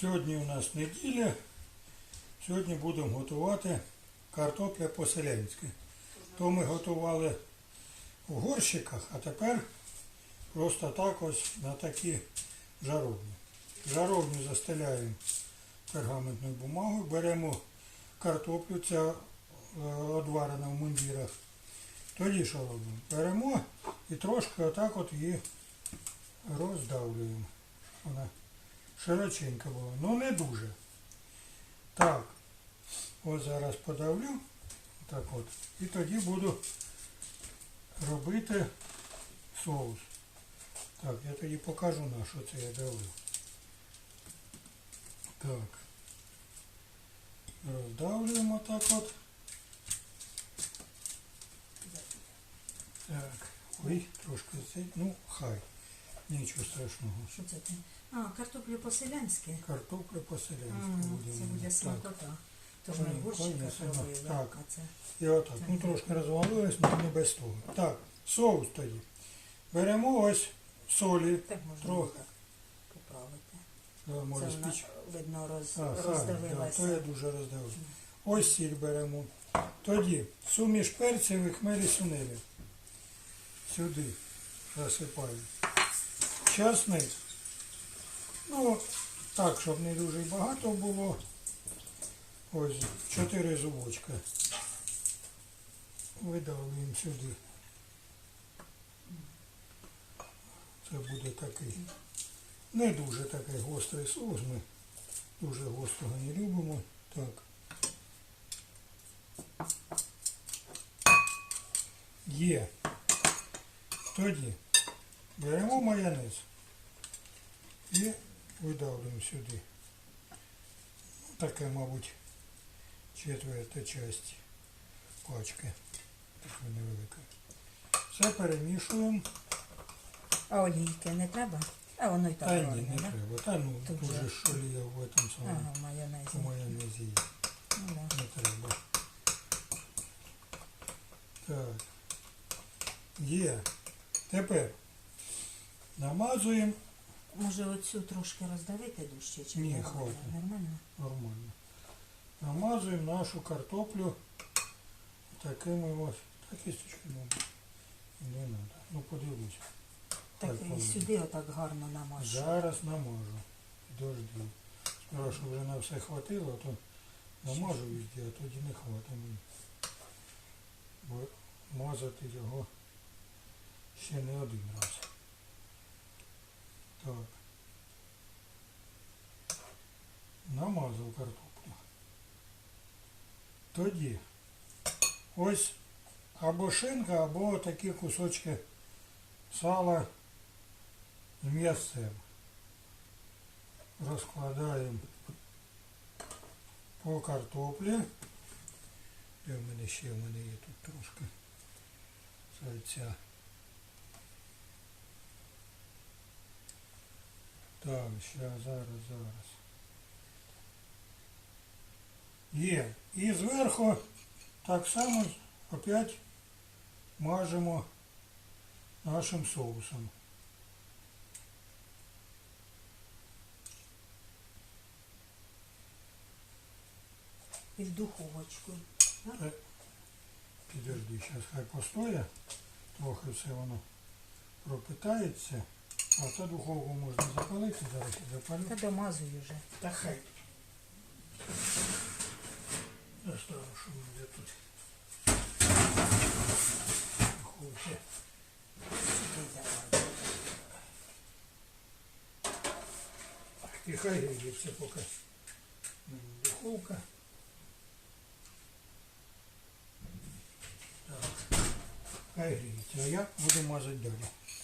Сьогодні у нас неділя. Сьогодні будемо готувати картопля по-селянськи. То ми готували в горщиках, а тепер просто так ось на такі жаровні. Жаровню застеляємо пергаментною бумагою, беремо картоплю, це одварена в мундірах. Тоді що робимо? Беремо і трошки отак от її роздавлюємо. Вона широченька була, ну не дуже. Так, ось зараз подавлю. Так от. І тоді буду робити соус. Так, я тоді покажу на що це я давлю. Так. Роздавлюємо так от. Так. Ой, трошки це. Ну, хай. Нічого страшного. Що це ти? А, картоплю по-селянськи. Картопля по-селянськи М. Це буде смакота. Тож ми конечно, робили, так. а це І отак. Ну трошки розвалилось, але не без того. Так, соус тоді. Беремо ось солі. так можна Трохи. поправити. Да, Це може вона, спіч. видно, роз, А, хай, да, роздавилася. то я дуже роздавив. Ось сіль беремо. Тоді суміш перців і хмелі сунелі. Сюди засипаю. Часник. Ну, так, щоб не дуже багато було. Ось чотири зубочка. Видавлюємо сюди. Це буде такий. Не дуже такий гострий соус. Ми дуже гострого не любимо. Так. Є. Тоді беремо майонез і видавлюємо сюди. Таке, мабуть, четверта часть пачки. Така невелика. Все перемішуємо. А олійки не треба? А воно і так Та ні, гарне, не да? треба. Та ну Тут дуже же. ж олія в этом самому Ага, в майонезі. у майонезі є. Ну, да. Не треба. Так. Є. Тепер Намазуємо Може оцю трошки роздавити дужче? Чи Ні, хватить. Нормально? нормально. Намазуємо нашу картоплю такими ось. Так кісточки, мабуть. Не треба. Ну подивлюсь. Так Так, і сюди отак гарно намажу. Зараз намажу. Дожди. Спершу щоб вже на все хватило, а то намажу везде, а тоді не хватить. Бо мазати його ще не один раз. Так. Намазав картоплю. Тоді ось або шинка, або такі кусочки сала з м'ясцем. Розкладаємо по картоплі. Де в мене ще в мене є тут трошки сальця. Так, ще зараз, зараз. Є. І зверху так само опять мажемо нашим соусом. І в духовочку. Та- Підожди, зараз хай постоє, трохи все воно пропитається, а то духовку можна запалити, зараз я запалю. Та домазую вже. Та хай. Заставлю, що в мене тут. Духовці. І хай гріється поки духовка. Так. Хай гріється, а я буду мазати далі.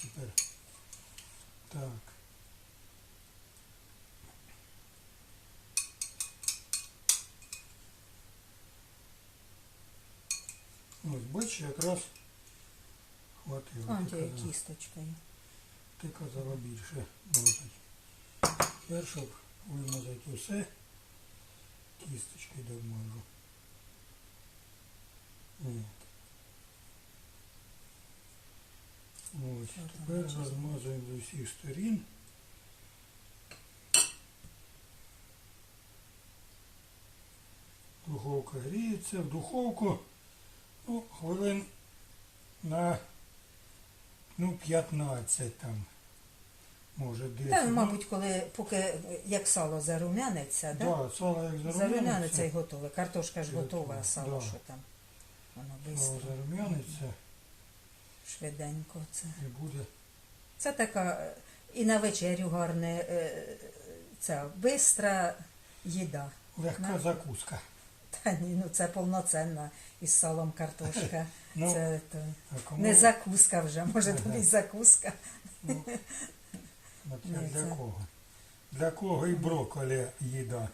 Тепер. Так. Ось, бачиш, якраз хватило. А, Ти тією казала- кісточкою. Ти казала більше мазати. Тепер, щоб вимазати усе, кісточки домажу. Тепер розмазуємо з усіх сторін. Духовка гріється, в духовку ну, хвилин на ну, 15 там. Може, десь. Та, ну, мабуть, коли поки як сало зарумяниться, да? Да, сало як зарумяниться. зарумяниться і готове. Картошка ж готова, сало да. що там. Воно Сало зарумяниться швиденько це. і буде. Це така е, і на вечерю гарне, е, ця бистра їда. Легка На- закуска. Та ні, ну це повноцінна із салом картошка. Ну, це то, кому, не закуска вже, може тобі закуска. ну, ну, це для це- кого? Для кого і брокколі їда.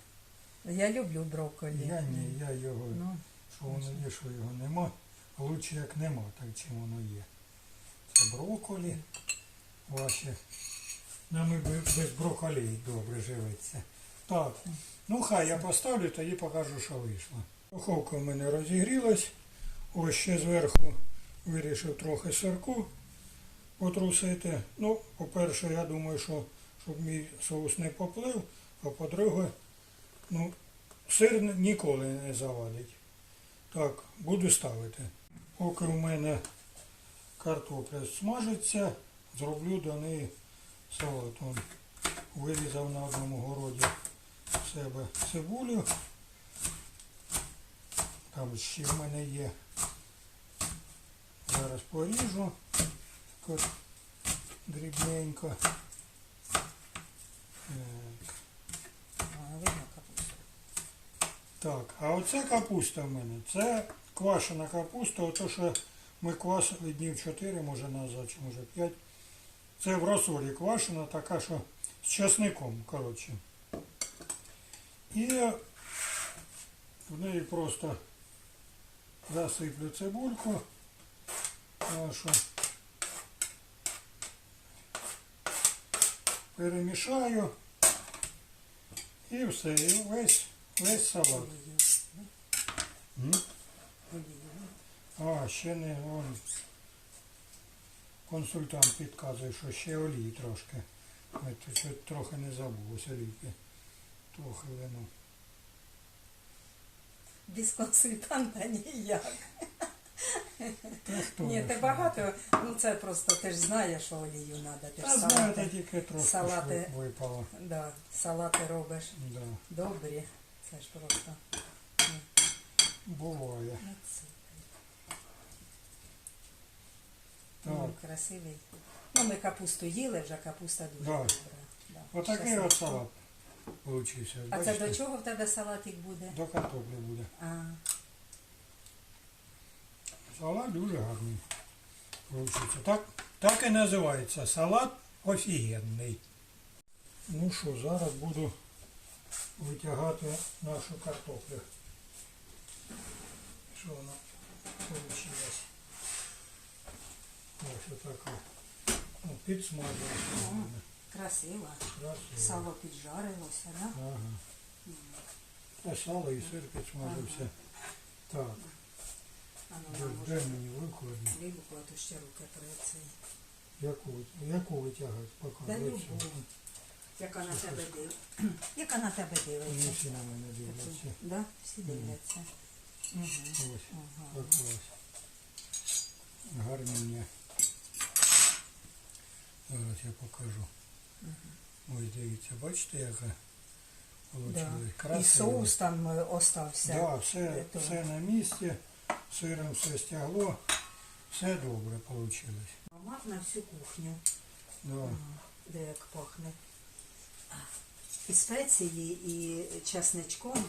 Я люблю брокколі. Я ні, я його, Ну, що воно є, що його нема. Лучше як нема, так чим воно є. Брокколі ваші. Нам і без без брокколі добре живеться. Так, ну хай я поставлю, тоді покажу, що вийшло. Духовка в мене розігрілась. Ось ще зверху вирішив трохи сирку потрусити. Ну, по-перше, я думаю, що щоб мій соус не поплив, а по-друге, ну, сир ніколи не завадить. Так, буду ставити. Поки в мене картопля смажиться, зроблю до неї салат. Он вирізав на одному городі в себе цибулю. Там ще в мене є. Зараз поріжу. Так дрібненько. Так, а оце капуста в мене. Це квашена капуста, ото що ми квасили днів 4, може назад, чи може 5. Це в розсолі квашена, така, що з часником, коротше. І в неї просто засиплю цибульку. Нашу. Перемішаю. І все, і весь, весь салат. А, ще не он. Консультант підказує, що ще олії трошки. Тут трохи не забув, ось олійки. Трохи вину. Без консультанта ніяк. Ні, ти багато, ну це просто ти ж знаєш, що олію треба. Ти ж Та салати, тільки трошки салати. випало. да, салати робиш Да. добрі. Це ж просто. Буває. Оце. Так. Ну, красивий. Ну, ми капусту їли, вже капуста дуже Да. добра. Да. Отакий от салат получився. А це Бачите? до чого в тебе салатик буде? До картоплі буде. А, Салат дуже гарний. Получиться. Так, так і називається. Салат офігенний. Ну що, зараз буду витягати нашу картоплю. Що вона вийшла? Ось отака. Ну, підсмажилася. Мгм. красиво. Красиво. Сало піджарилося, да? Ага. Та сало і сир підсмажився. Так, А ну, нам де може мені викладно? хлібу, а то ще руки при цей. Яку, яку витягати? Да Показуй. любу. Яка на тебе див... Яка на тебе Вони дивиться? всі на мене дивляться. Да? Всі дивляться. Угу. Ось, Ага. так ось. Гарніння. Зараз я покажу. Ось дивіться, бачите, яка Да. вийшла? І соус там е, остався. Да, все, все на місці, сиром все стягло, все добре вийшло. Аромат на всю кухню. Да. Де як пахне. І спеції, і часничком.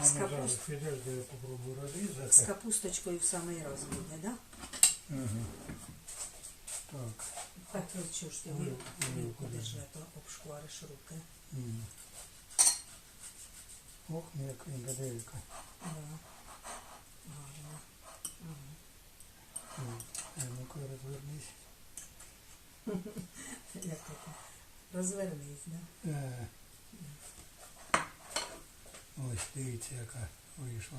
А З ну зараз капуст- де я попробую З капусточкою в самий раз буде, да? Ага. Так. Чого ж ти вилку держи, то обшквариш руки. Ох, м'якенька. Да. Гарно. А ну-ка розвернись. Як таке? Розвернись, да? Е. Ось дивіться, яка вийшла.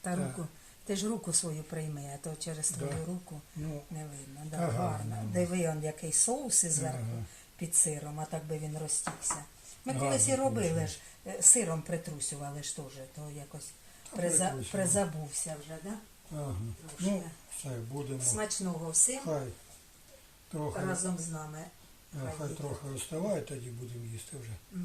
Та руку, ти ж руку свою прийми, а то через твою Да. руку Ну, не видно. Да, Та гарно. гарно. Диви, он який соус із зверху Ага. під сиром, а так би він розтікся. Ми Гарно колись і робили ж, е, сиром притрусювали ж теж, то якось Приза... Призабувся вже, да? Ага. Трошки. Ну, все, будемо. Смачного всім Хай трохи, разом з нами. е, хай трохи остиває, тоді будемо їсти вже.